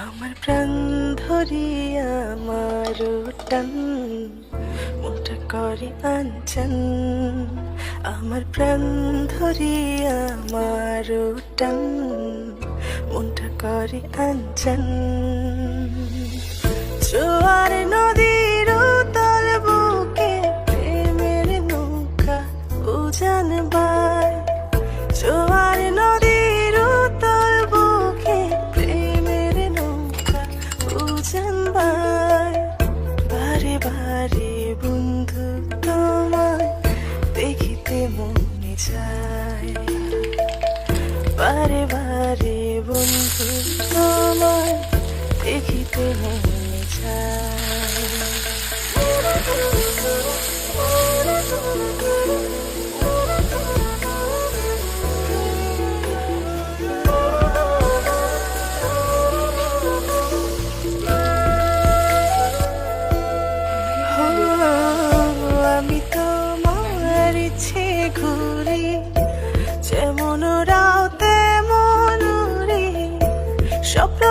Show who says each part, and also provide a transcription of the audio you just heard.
Speaker 1: আমার প্রাণ ধরিয়া আমার টান, মোটা করে আঞ্চন আমার প্রাণ ধরিয়া আমার টান মনটা করে আনচান দেখিতে মনে চায়। বারে বারে বন্ধু দেখিতে মনে ঘুরি যেমন রাও তেমন স্বপ্ন